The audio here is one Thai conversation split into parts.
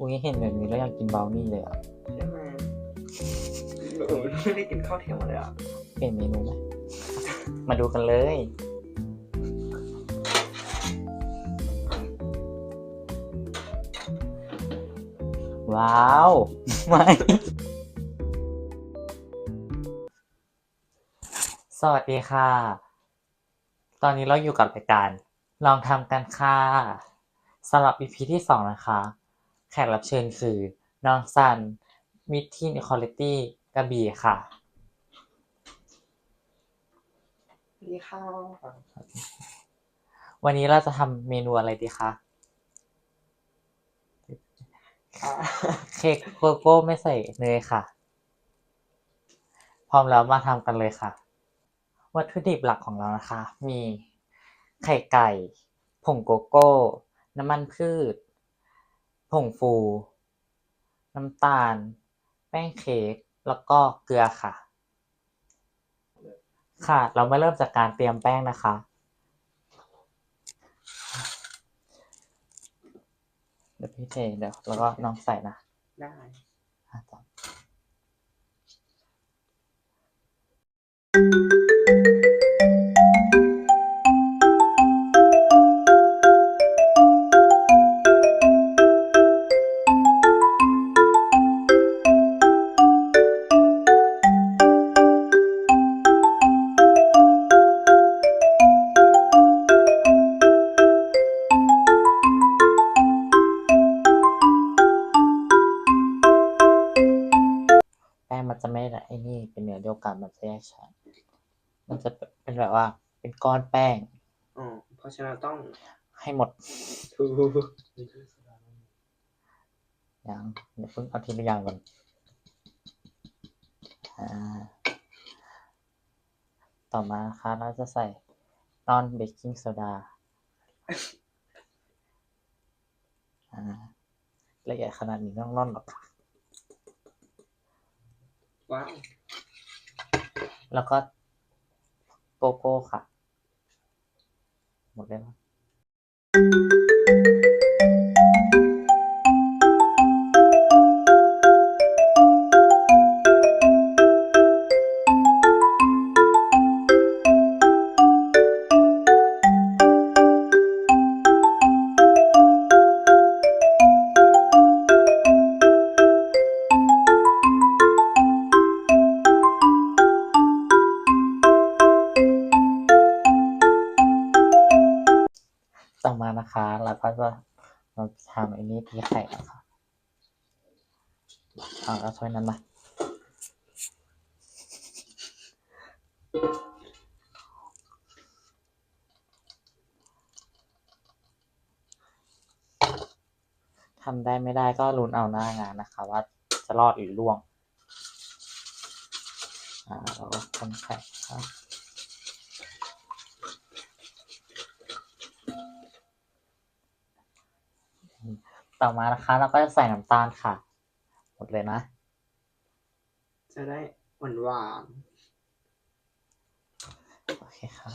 อุ้ยเห็นแบบนี้แล้วอยากกินบราวนี่เลยอะใช่ไหมหนูไม่ได้กินข้าวเที่ยงมาเลยอะเปลี่ยนเมนูไหมมาดูกันเลยว้าว ไม่ สวัสดีค่ะ ตอนนี้เราอยู่กับรายการ ลองทำกันค่ะสำหรับ EP ที่สองนะคะแขกรับเชิญคือน้องซันมิทีน e ค a ลิตี้กระบี่ค่ะสวัสดีค่ะ วันนี้เราจะทำเมนูอะไรดีคะอะเค้กโกโก้ไม่ใส่เนยค่ะ พร้อมแล้วมาทำกันเลยค่ะ วัตถุดิบหลักของเรานะคะ มีไข่ไก่ ผงโกโก้ น้ำมันพืช ผงฟู น้ำตาล แป้งเค้ก แล้วก็เกลือค่ะ ค่ะ เรามาเริ่มจากการเตรียมแป้งนะคะ เดี๋ยวพี่เทเดี๋ยวแล้วก็น้องใส่นะ ได้ อะจับ มันจะไม่ได้ไอ้นี่เป็นเนื้อเดียวกันมันจะแยกชั้นมันจะเป็นแบบว่า เป็นก้อนแป้งอ๋อเพราะฉะนั้นต้องให้หมดทูอย่างเดี๋ยวเพิ่งเอาทีละอย่างก่อนอ่าต่อมานะคะเราจะใส่ตอนเบกกิ้งโซดาอ่าละเอียดขนาดนี้ไม่ต้องร่อนหรอกค่ะ ว้าวแล้วก็โกโก้ค่ะ หมดแล้ว นะคะเราก็เราทำอ้นี่ที่ไข่นะคะเอาเอาถ้วยนั้นมาทำได้ไม่ได้ก็ลุ้นเอาหน้างานนะคะ ว่าจะรอดหรือร่วง อ่าเราก็คนไข่ครับ ต่อมานะคะ เราก็จะใส่น้ำตาลค่ะ หมดเลยนะ จะได้หวานหวานโอเคค่ะ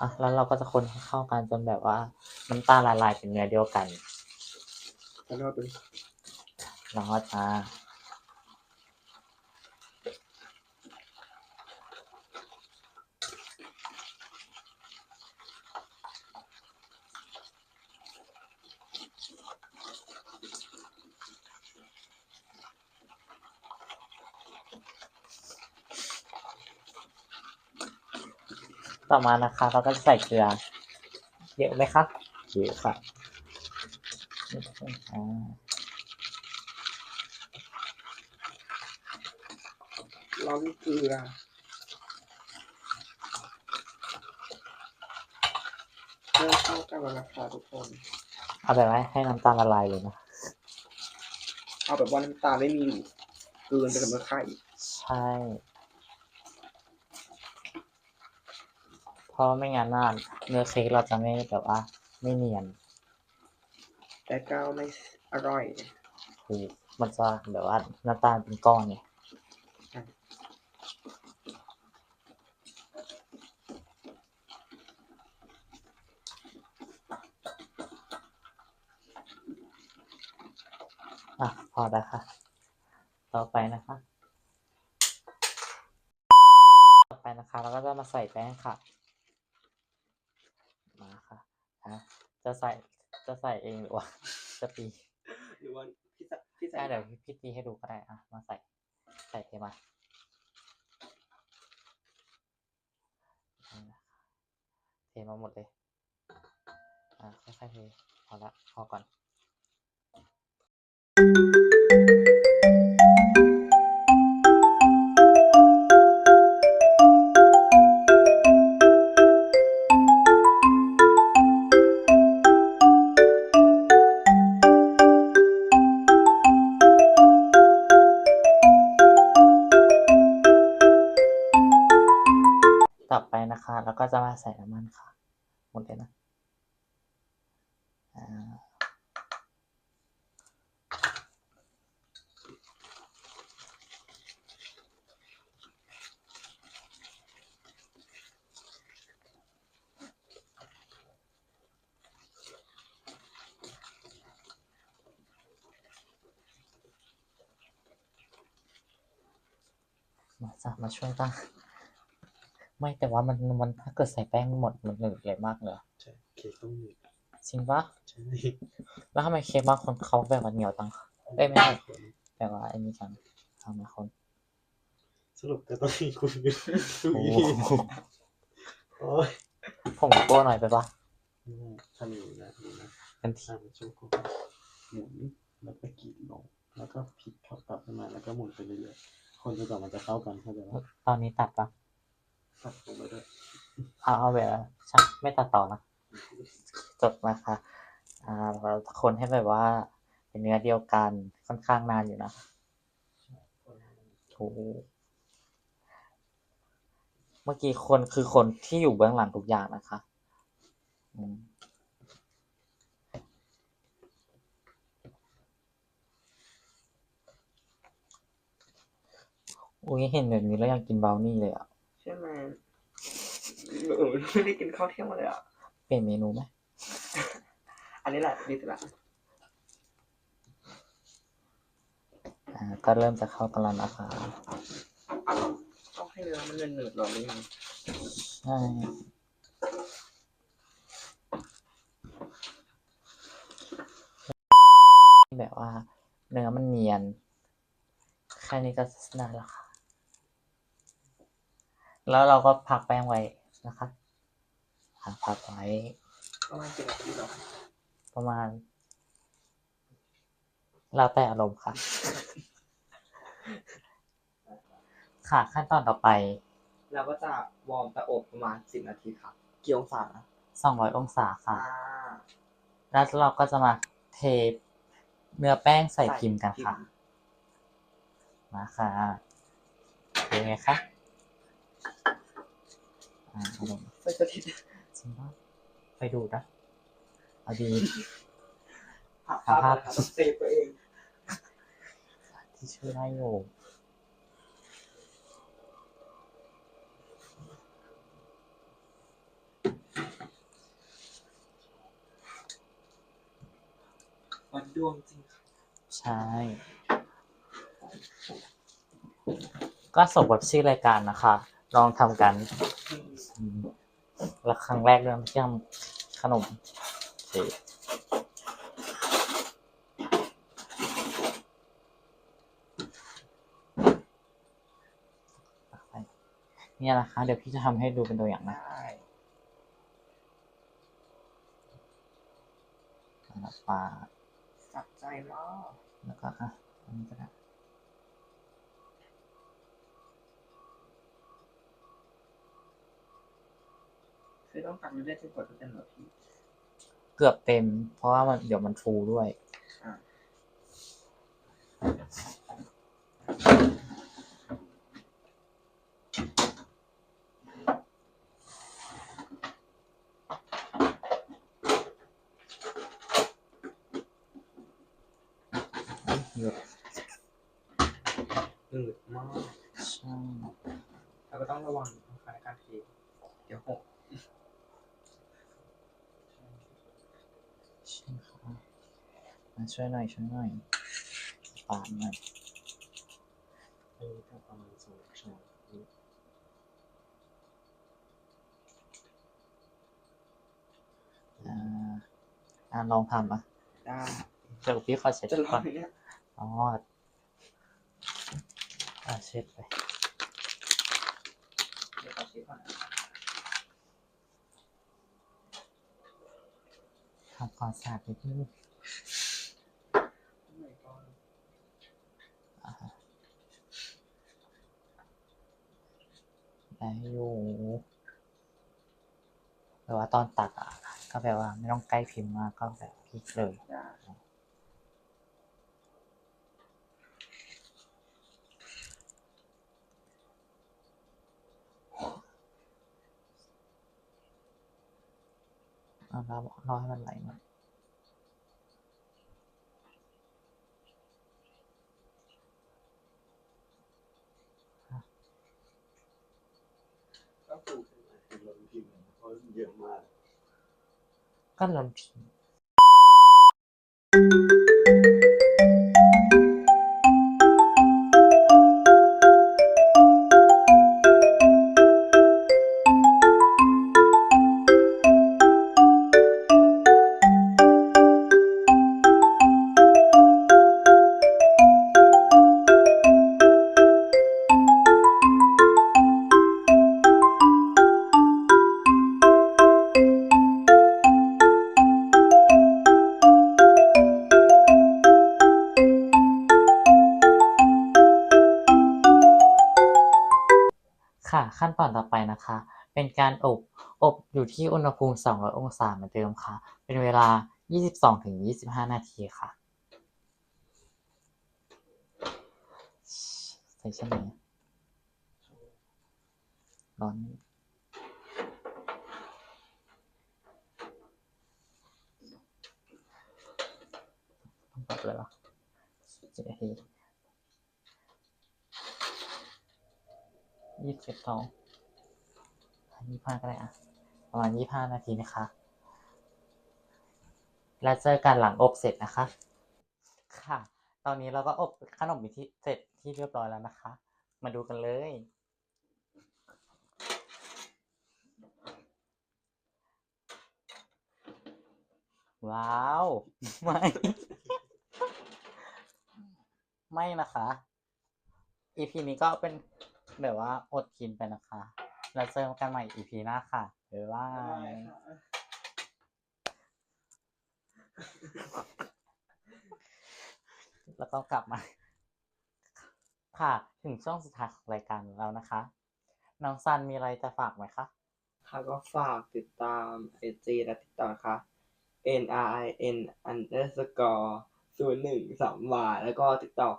อะแล้วเราก็จะคนให้เข้ากันจนแบบว่าน้ำตาลละลายเป็นเนื้อเดียวกันๆแล้วเราเป็นเราก็จะ ต่อมานะคะเราก็จะใส่เกลือ เยอะไหมครับเยอะค่ะอ่าร้อนเกลือเริ่มเข้ากันแล้วนะคะทุกคน เอาแบบว่าให้น้ำตาลละลายเลยนะเอาแบบว่าน้ำตาลไม่มีอยู่เกินไปกับเนื้อไข่ใช่ เพ ราะไม่งั้นน่ะเนื้อเค้กเราจะไม่แบบว่า ไม่เนียนแต่ก็ไม่อร่อยคือมันจะแบบว่าน้ำตาลเป็นก้อนไงอะพอแล้วค่ะ ต่อไปนะคะ ต่อไปนะคะ เราก็จะมาใส่แป้งค่ะมา ค่ะอะจะใส่จะใส่เองหรือว่าจะตีหรือว่าพี่ใส่พี่ใส่อะเดี๋ยวพี่ตีให้ดูก็ได้อะมาใส่ใส่เทมานี่นะคะเทมาหมดเลยอะค่อยๆเทพอละพอก่อน นะคะ แล้วก็จะมาใส่น้ำมันค่ะ หมดเลยนะอ่ามาจ้ะมาช่วยบ้าง ไม่แต่ว่ามันมันถ้าเกิดใส่แป้งหมดมันหนืดเลยมากเลยใช่เค้กต้องมีจริงปะใช่แล้วทำไมเค้กบางคนเขาแบบว่าเหนียวตังเอ้ยไม่ใช่แบบว่าไอ้นี่จังทำมาคน สรุปก็ต้องมีคุณดูโอ้อีโหโอ้ยผมตัวหน่อยไปปะนี่ถ้ามีนะนี่นะเป็นทีอ่าช่วงโคหมุนแล้วก็กรีดลงแล้วก็พลิกเข้ากลับขึ้นมาแล้วก็หมุนไปเรื่อยๆคนจนกว่ามันจะเข้ากันเข้าใจไหมตอนนี้ตัดปะ ตัดลงไปด้วยเอาเอาแบบช่างไม่ตัดต่อนะจบมาค่ะอ่าเราคนให้แบบว่า เป็นเนื้อเดียวกันค่อนข้างนานอยู่นะโอ้โหเมื่อกี้คนคือคนที่อยู่เบื้องหลังทุกอย่างนะคะอืมอุ้ยเห็นแบบนี้แล้วอยากกินบราวนี่เลยอะ ใช่ไหมเออไม่ได้กินข้าวเที่ยงมาเลยอะ เปลี่ยนเมนูไหมอันนี้แหละดีสุดละอ่าก็เริ่มจะเข้ากันแล้วนะคะต้องให้เนื้อมันเนืดๆหรอหรือยังใช่แบบว่า เนื้อมันเนียน แค่นี้ก็ได้แล้วค่ะ แล้วเราก็พักแป้งไว้นะคะอ่าพักไว้ประมาณกี่นาทีหรอประมาณแล้วแต่อารมณ์ค่ะ ค่ะขั้นตอนต่อไป เราก็จะวอร์มไปอบประมาณสิบนาทีค่ะกี่องศานะ200องศาค่ะอ่าแล้วเราก็จะมาเทเนื้อแป้งใส่พิมพ์กันค่ะ มาค่ะเป็นไงคะ อ่าเอาลงไปจะทิศจริงปะไปดูนะเอาดีภาพภาพนะครับเซฟตัวเองที่ชื่อได้อยู่วัดดวงจริงค่ะใช่ ก็สมกับชื่อรายการนะคะ ลองทำกัน อืม แล้วครั้งแรกเรื่องที่ทำขนมโอเคเนี่ยนะคะ เดี๋ยวพี่จะทำให้ดูเป็นตัวอย่างนะได้แล้วปาดสับใจมากแล้วก็อะอันนี้ก็ได้ คือต้องตักเรื่อยๆจนกว่าจะเต็มนาทีเกือบเต็ม เพราะว่ามันเดี๋ยวมันฟูด้วยอ่าหยุดหนืดมากใช่แล้วก็ต้องระวังนะคะในการเทเดี๋ยวหก ใช่ค่ะมาช่วยหน่อยช่วยหน่อยานหน่อยอันนี้ก็ประมาณสองชั่วโมงอ่าอ่าลองทำอะได้เดี๋ยวพี่ขอเช็ดจะรอก่อนไหมเนี่ยอ๋ออ่าเช็ดไป เดี๋ยวขอเช็คก่อนนะทำความสะอาดนิดนึง Oh my god อ่าได้ อยู่แต่ว่าตอนตัดอะก็แบบว่าไม่ต้องใกล้พิมพ์มากก็แบบพลิกเลยได้เอารอรอให้มันไหลหน่อย ก็ถูกเป็นลง พิม ค่ะ ขั้นตอนต่อไปนะคะ เป็นการอบ อบอยู่ที่อุณหภูมิ 200 องศาเหมือนเดิมค่ะ เป็นเวลา 22-25 นาทีค่ะ ใส่ใช่ไหมร้อนต้องปรับเลยเหรอสิบนาที ยี่สิบสองยี่ห้าก็ได้อะประมาณยี่ห้านาทีนะคะ แล้วเจอกันหลังอบเสร็จนะคะ ค่ะ ตอนนี้เราก็อบขนมมิที่เสร็จที่เรียบร้อยแล้วนะคะ มาดูกันเลย ว้าว ไม่ ไม่นะคะ EP นี้ก็เป็น แบบว่าอดกินไปนะคะ แล้วเจอกันใหม่ EP หน้าค่ะบ๊ายบาได้ยค่ะ แล้วก็กลับมา ค่ะ ถึงช่วงสุดท้ายของรายการแล้วนะคะ น้องซันมีอะไรจะฝากไหมคะ ค่ะก็ฝากติดตามไอจีและติดต่อนะคะ n r i n underscore ศูนย์หนึ่งสามวาแล้วก็ติดต่อ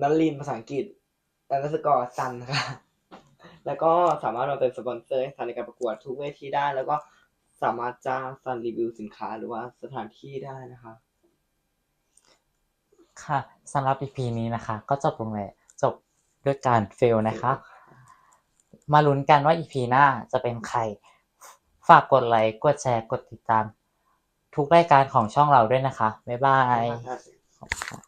นลินภาษาอังกฤษ underscore ซันค่ะ แล้วก็สามารถมาเป็นสปอนเซอร์ให้ซันในการประกวดทุกเวทีได้ แล้วก็สามารถจ้างซันรีวิวสินค้าหรือว่าสถานที่ได้นะคะ ค่ะสำหรับ EP นี้นะคะ ก็จบลงเลยจบด้วยการเฟลนะคะ มาลุ้นกันว่า EP หน้าจะเป็นใคร ฝากกดไลค์กดแชร์กดติดตาม ทุกรายการของช่องเราด้วยนะคะ บ๊ายบายขอบคุณค่ะ